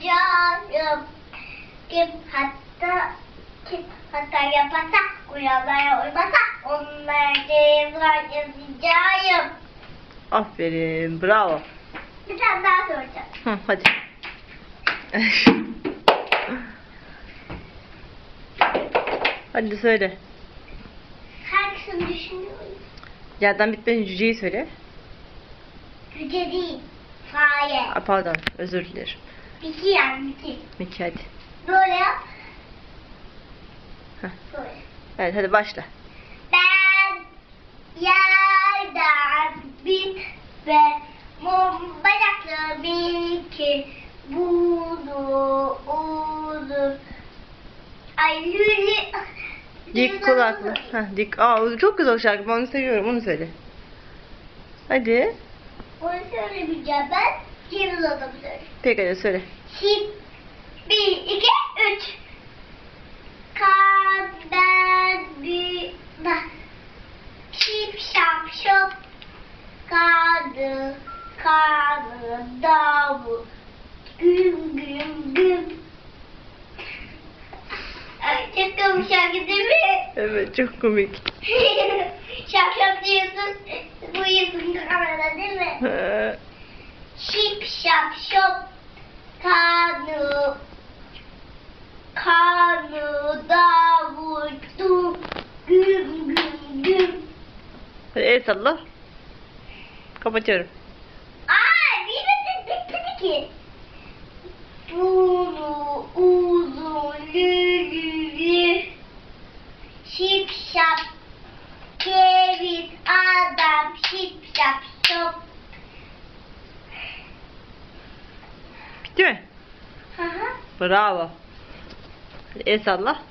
uğraşacağım. Kim hatta kim hata yaparsa kurallara uymasa onlara ceza yazacağım. Aferin. Bravo. Bir tane daha soracağım. Hı, hadi. hadi söyle. Hangisini düşünüyorum? Yerden bitmeyen cüceyi söyle. Güce değil. Fare. Aa, pardon. Özür dilerim. İki yani iki. Miki hadi. Böyle yap. Heh. Böyle. Evet hadi başla. Ben yerden bir ve mum bacaklı bir bunu uzun ay lülü Dik kulaklı. Heh, dik. Aa, çok güzel şarkı. Ben onu seviyorum. Onu söyle. Hadi. Onu söylemeyeceğim ben. Cemil söyle. Peki hadi söyle. Şimdi bir, iki, üç. Kan ben bak. Şip şap şop. Kadı kadı davul. Güm güm güm. Ay, Çok komik şarkı değil mi? Evet çok komik. şap şap diyorsun. Duyuyorsun kamerada değil mi? Şip şap şop kanı kanı davuldu güm güm güm. hadi el salla. Kapatıyorum. Aa bir de bitmedi ki. Şop. Bitti mi? Hı hı. Bravo. El salla.